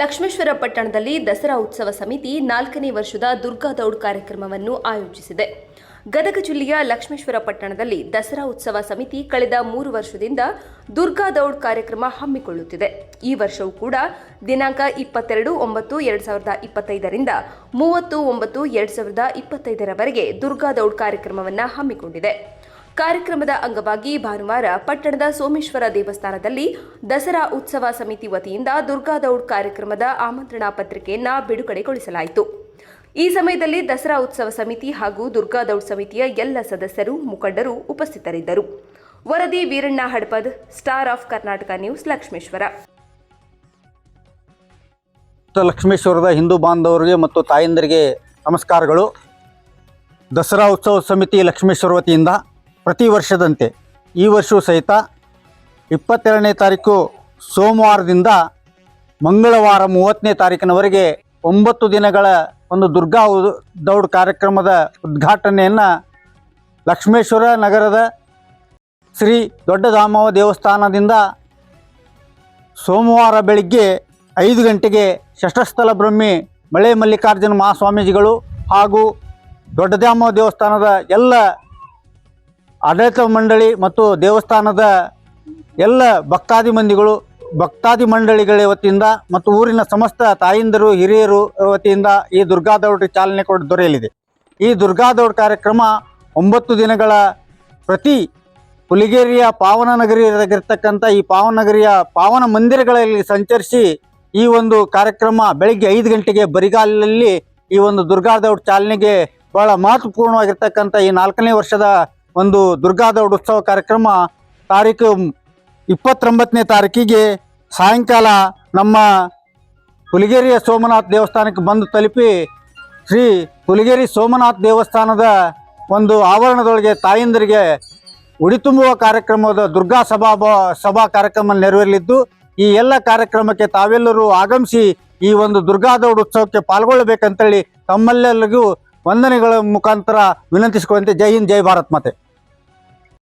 ಲಕ್ಷ್ಮೇಶ್ವರ ಪಟ್ಟಣದಲ್ಲಿ ದಸರಾ ಉತ್ಸವ ಸಮಿತಿ ನಾಲ್ಕನೇ ವರ್ಷದ ದುರ್ಗಾ ದೌಡ್ ಕಾರ್ಯಕ್ರಮವನ್ನು ಆಯೋಜಿಸಿದೆ. ಗದಗ ಜಿಲ್ಲೆಯ ಲಕ್ಷ್ಮೇಶ್ವರ ಪಟ್ಟಣದಲ್ಲಿ ದಸರಾ ಉತ್ಸವ ಸಮಿತಿ ಕಳೆದ ಮೂರು ವರ್ಷದಿಂದ ದುರ್ಗಾ ದೌಡ್ ಕಾರ್ಯಕ್ರಮ ಹಮ್ಮಿಕೊಳ್ಳುತ್ತಿದೆ. ಈ ವರ್ಷವೂ ಕೂಡ ದಿನಾಂಕ ಇಪ್ಪತ್ತೆರಡು ಒಂಬತ್ತು ಎರಡು ಸಾವಿರದ ಇಪ್ಪತ್ತೈದರಿಂದ ಮೂವತ್ತು ಒಂಬತ್ತು ಎರಡು ಸಾವಿರದ ಇಪ್ಪತ್ತೈದರವರೆಗೆ ದುರ್ಗಾ ದೌಡ್ ಕಾರ್ಯಕ್ರಮವನ್ನು ಹಮ್ಮಿಕೊಂಡಿದೆ. ಕಾರ್ಯಕ್ರಮದ ಅಂಗವಾಗಿ ಭಾನುವಾರ ಪಟ್ಟಣದ ಸೋಮೇಶ್ವರ ದೇವಸ್ಥಾನದಲ್ಲಿ ದಸರಾ ಉತ್ಸವ ಸಮಿತಿ ವತಿಯಿಂದ ದುರ್ಗಾದೌಡ್ ಕಾರ್ಯಕ್ರಮದ ಆಮಂತ್ರಣ ಪತ್ರಿಕೆಯನ್ನು ಬಿಡುಗಡೆಗೊಳಿಸಲಾಯಿತು. ಈ ಸಮಯದಲ್ಲಿ ದಸರಾ ಉತ್ಸವ ಸಮಿತಿ ಹಾಗೂ ದುರ್ಗಾದೌಡ್ ಸಮಿತಿಯ ಎಲ್ಲ ಸದಸ್ಯರು, ಮುಖಂಡರು ಉಪಸ್ಥಿತರಿದ್ದರು. ವರದಿ Veeranna Hadapad, star of Karnataka news Lakshmeshwar. ಲಕ್ಷ್ಮೇಶ್ವರದ Hindu ಬಾಂಧವರಿಗೆ ಮತ್ತು ತಾಯಂದರಿಗೆ ನಮಸ್ಕಾರಗಳು. ದಸರಾ ಉತ್ಸವ ಸಮಿತಿ ಲಕ್ಷ್ಮೇಶ್ವರ ವತಿಯಿಂದ ಪ್ರತಿ ವರ್ಷದಂತೆ. ಈ ವರ್ಷವೂ ಸಹಿತ ಇಪ್ಪತ್ತೆರಡನೇ ತಾರೀಕು ಸೋಮವಾರದಿಂದ ಮಂಗಳವಾರ ಮೂವತ್ತನೇ ತಾರೀಕಿನವರೆಗೆ ಒಂಬತ್ತು ದಿನಗಳ ಒಂದು ದುರ್ಗಾ ದೌಡ್ ಕಾರ್ಯಕ್ರಮದ ಉದ್ಘಾಟನೆಯನ್ನು ಲಕ್ಷ್ಮೇಶ್ವರ ನಗರದ ಶ್ರೀ ದೊಡ್ಡದಾಮವ ದೇವಸ್ಥಾನದಿಂದ ಸೋಮವಾರ ಬೆಳಿಗ್ಗೆ ಐದು ಗಂಟೆಗೆ ಷಷ್ಠಸ್ಥಲ ಬ್ರಹ್ಮಿ ಮಳೆ ಮಲ್ಲಿಕಾರ್ಜುನ ಮಹಾಸ್ವಾಮೀಜಿಗಳು ಹಾಗೂ ದೊಡ್ಡದ್ಯಾಮ ದೇವಸ್ಥಾನದ ಎಲ್ಲ ಆಡಳಿತ ಮಂಡಳಿ ಮತ್ತು ದೇವಸ್ಥಾನದ ಎಲ್ಲ ಭಕ್ತಾದಿ ಮಂದಿಗಳು, ಭಕ್ತಾದಿ ಮಂಡಳಿಗಳ ವತಿಯಿಂದ ಮತ್ತು ಊರಿನ ಸಮಸ್ತ ತಾಯಿಂದರು, ಹಿರಿಯರು ವತಿಯಿಂದ ಈ ದುರ್ಗಾ ದೌಡ್ಗೆ ಚಾಲನೆ ಕೊಟ್ಟು ದೊರೆಯಲಿದೆ. ಈ ದುರ್ಗಾ ದೌಡ್ ಕಾರ್ಯಕ್ರಮ ಒಂಬತ್ತು ದಿನಗಳ ಪ್ರತಿ ಹುಲಿಗೇರಿಯ ಪಾವನ ನಗರಿಯಾಗಿರ್ತಕ್ಕಂಥ ಈ ಪಾವನಗರಿಯ ಪಾವನ ಮಂದಿರಗಳಲ್ಲಿ ಸಂಚರಿಸಿ ಈ ಒಂದು ಕಾರ್ಯಕ್ರಮ ಬೆಳಿಗ್ಗೆ ಐದು ಗಂಟೆಗೆ ಬರಿಗಾಲಲ್ಲಿ ಈ ಒಂದು ದುರ್ಗಾ ದೌಡ್ ಚಾಲನೆಗೆ ಬಹಳ ಮಹತ್ವಪೂರ್ಣವಾಗಿರ್ತಕ್ಕಂಥ ಈ ನಾಲ್ಕನೇ ವರ್ಷದ ಒಂದು ದುರ್ಗಾ ದೌಡ್ ಉತ್ಸವ ಕಾರ್ಯಕ್ರಮ ತಾರೀಕು ಇಪ್ಪತ್ತೊಂಬತ್ತನೇ ತಾರೀಕಿಗೆ ಸಾಯಂಕಾಲ ನಮ್ಮ ಹುಲಿಗೇರಿಯ ಸೋಮನಾಥ ದೇವಸ್ಥಾನಕ್ಕೆ ಬಂದು ತಲುಪಿ ಶ್ರೀ ಹುಲಿಗೇರಿ ಸೋಮನಾಥ ದೇವಸ್ಥಾನದ ಒಂದು ಆವರಣದೊಳಗೆ ತಾಯಂದರಿಗೆ ಉಡಿ ತುಂಬುವ ಕಾರ್ಯಕ್ರಮದ ದುರ್ಗಾ ಸಭಾ ಸಭಾ ಕಾರ್ಯಕ್ರಮ ನೆರವೇರಲಿದ್ದು, ಈ ಎಲ್ಲ ಕಾರ್ಯಕ್ರಮಕ್ಕೆ ತಾವೆಲ್ಲರೂ ಆಗಮಿಸಿ ಈ ಒಂದು ದುರ್ಗಾ ದೌಡ್ ಉತ್ಸವಕ್ಕೆ ಪಾಲ್ಗೊಳ್ಳಬೇಕಂತೇಳಿ ತಮ್ಮೆಲ್ಲರಿಗೂ ವಂದನೆಗಳ ಮುಖಾಂತರ ವಿನಂತಿಸಿಕೊಳ್ಳುವಂತೆ ಜೈ ಹಿಂದ್, ಜೈ ಭಾರತ್ ಮಾತೆ.